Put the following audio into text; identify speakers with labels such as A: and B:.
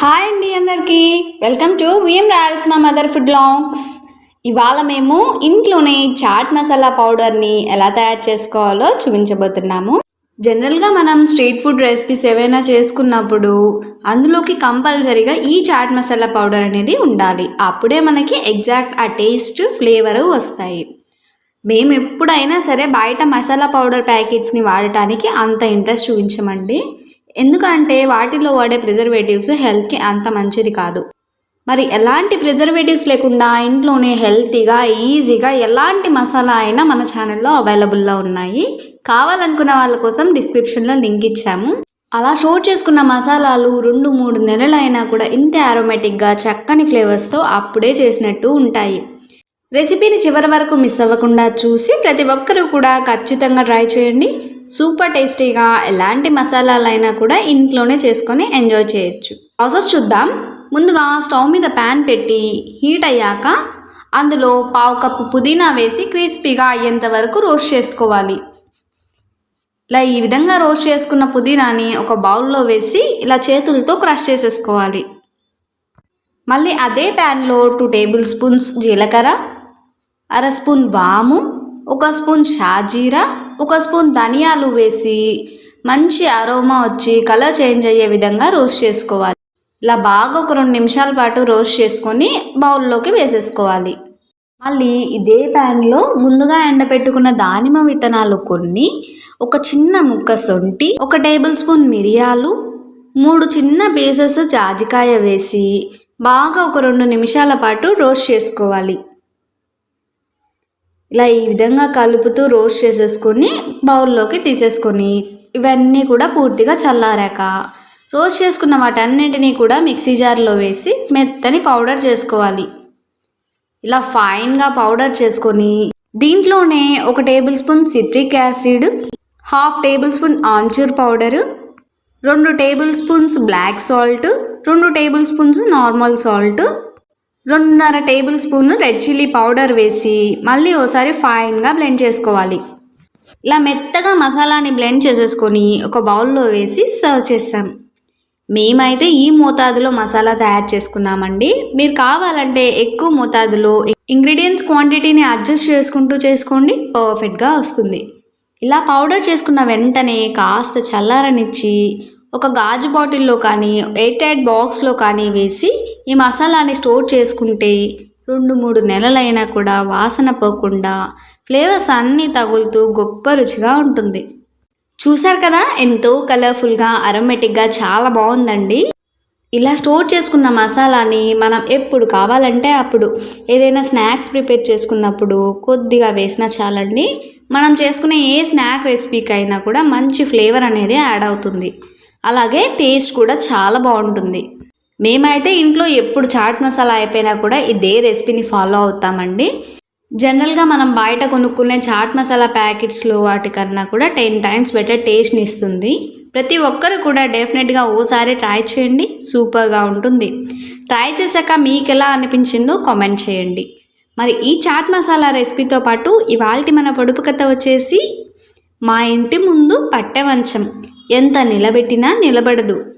A: Hi అండి అందరికీ. Welcome to VM Royals మా మదర్ ఫుడ్ లాంగ్స్. ఇవాళ మేము ఇంట్లోనే చాట్ మసాలా పౌడర్ని ఎలా తయారు చేసుకోవాలో చూపించబోతున్నాము. జనరల్గా మనం స్ట్రీట్ ఫుడ్ రెసిపీస్ ఏవైనా చేసుకున్నప్పుడు అందులోకి కంపల్సరీగా ఈ చాట్ మసాలా పౌడర్ అనేది ఉండాలి. అప్పుడే మనకి ఎగ్జాక్ట్ ఆ టేస్ట్ ఫ్లేవర్ వస్తాయి. మేము ఎప్పుడైనా సరే బయట మసాలా పౌడర్ ప్యాకెట్స్ని వాడటానికి అంత ఇంట్రెస్ట్ చూపించమండి. ఎందుకంటే వాటిలో వాడే ప్రిజర్వేటివ్స్ హెల్త్కి అంత మంచిది కాదు. మరి ఎలాంటి ప్రిజర్వేటివ్స్ లేకుండా ఇంట్లోనే హెల్తీగా ఈజీగా ఎలాంటి మసాలా అయినా మన ఛానల్లో అవైలబుల్లో ఉన్నాయి. కావాలనుకున్న వాళ్ళ కోసం డిస్క్రిప్షన్లో లింక్ ఇచ్చాము. అలా స్టోర్ చేసుకున్న మసాలాలు రెండు మూడు నెలలైనా కూడా ఇంతే ఆరోమేటిక్గా చక్కని ఫ్లేవర్స్తో అప్పుడే చేసినట్టు ఉంటాయి. రెసిపీని చివరి వరకు మిస్ అవ్వకుండా చూసి ప్రతి ఒక్కరూ కూడా ఖచ్చితంగా ట్రై చేయండి. సూపర్ టేస్టీగా ఎలాంటి మసాలాలైనా కూడా ఇంట్లోనే చేసుకొని ఎంజాయ్ చేయొచ్చు. ప్రాసెస్ చూద్దాం. ముందుగా స్టవ్ మీద ప్యాన్ పెట్టి హీట్ అయ్యాక అందులో పావు కప్పు పుదీనా వేసి క్రిస్పీగా అయ్యేంత వరకు రోస్ట్ చేసుకోవాలి. ఇలా ఈ విధంగా రోస్ట్ చేసుకున్న పుదీనాని ఒక బౌల్లో వేసి ఇలా చేతులతో క్రష్ చేసేసుకోవాలి. మళ్ళీ అదే ప్యాన్లో టూ టేబుల్ స్పూన్స్ జీలకర్ర అర స్పూన్ వాము ఒక స్పూన్ షాజీరా ఒక స్పూన్ ధనియాలు వేసి మంచి అరోమా వచ్చి కలర్ చేంజ్ అయ్యే విధంగా రోస్ట్ చేసుకోవాలి. ఇలా బాగా ఒక రెండు నిమిషాల పాటు రోస్ట్ చేసుకొని బౌల్లోకి వేసేసుకోవాలి. మళ్ళీ ఇదే ప్యాన్లో ముందుగా ఎండబెట్టుకున్న దానిమ్మ విత్తనాలు కొన్ని ఒక చిన్న ముక్క సొంటి ఒక టేబుల్ స్పూన్ మిరియాలు మూడు చిన్న పీసెస్ జాజికాయ వేసి బాగా ఒక రెండు నిమిషాల పాటు రోస్ట్ చేసుకోవాలి. ఇలా ఈ విధంగా కలుపుతూ రోస్ట్ చేసేసుకొని బౌల్లోకి తీసేసుకొని ఇవన్నీ కూడా పూర్తిగా చల్లారాక రోస్ట్ చేసుకున్న వాటన్నింటినీ కూడా మిక్సీ జార్లో వేసి మెత్తని పౌడర్ చేసుకోవాలి. ఇలా ఫైన్గా పౌడర్ చేసుకొని దీంట్లోనే ఒక tablespoon citric acid half tablespoon amchur powder రెండు టేబుల్ స్పూన్స్ బ్లాక్ సాల్ట్ రెండు టేబుల్ స్పూన్స్ నార్మల్ సాల్ట్ రెండున్నర tablespoon red chilli powder వేసి మళ్ళీ ఓసారి ఫైన్గా బ్లెండ్ చేసుకోవాలి. ఇలా మెత్తగా మసాలాని బ్లెండ్ చేసేసుకొని ఒక బౌల్లో వేసి సర్వ్ చేస్తాం మేమైతే ఈ మోతాదులో మసాలా తయారు చేసుకున్నామండి. మీరు కావాలంటే ఎక్కువ మోతాదులో ఇంగ్రీడియంట్స్ క్వాంటిటీని అడ్జస్ట్ చేసుకుంటూ చేసుకోండి పర్ఫెక్ట్గా వస్తుంది. ఇలా పౌడర్ చేసుకున్న వెంటనే కాస్త చల్లారనిచ్చి ఒక గాజు బాటిల్లో కానీ ఎయిట్ ఎయిట్ బాక్స్లో కానీ వేసి ఈ మసాలాని స్టోర్ చేసుకుంటే రెండు మూడు నెలలైనా కూడా వాసన పోకుండా ఫ్లేవర్స్ అన్నీ తగులుతూ గొప్ప రుచిగా ఉంటుంది. చూశారు కదా? ఎంతో కలర్ఫుల్గా అరోమేటిక్గా చాలా బాగుందండి. ఇలా స్టోర్ చేసుకున్న మసాలాని మనం ఎప్పుడు కావాలంటే అప్పుడు ఏదైనా స్నాక్స్ ప్రిపేర్ చేసుకున్నప్పుడు కొద్దిగా వేసినా చాలండి. మనం చేసుకునే ఏ స్నాక్ రెసిపీకి అయినా కూడా మంచి ఫ్లేవర్ అనేది యాడ్ అవుతుంది. అలాగే టేస్ట్ కూడా చాలా బాగుంటుంది. మేమైతే ఇంట్లో ఎప్పుడు చాట్ మసాలా అయిపోయినా కూడా ఇదే రెసిపీని ఫాలో అవుతామండి. జనరల్గా మనం బయట కొనుక్కునే చాట్ మసాలా ప్యాకెట్స్లో వాటికన్నా కూడా టెన్ టైమ్స్ బెటర్ టేస్ట్ని ఇస్తుంది. ప్రతి ఒక్కరు కూడా డెఫినెట్గా ఓసారి ట్రై చేయండి. సూపర్గా ఉంటుంది. ట్రై చేశాక మీకు ఎలా అనిపించిందో కామెంట్ చేయండి. మరి ఈ చాట్ మసాలా రెసిపీతో పాటు ఇవాళ మన పొడుపు కథ వచ్చేసి మా ఇంటి ముందు పట్టె మంచం ఎంత నిలబెట్టినా నిలబడదు.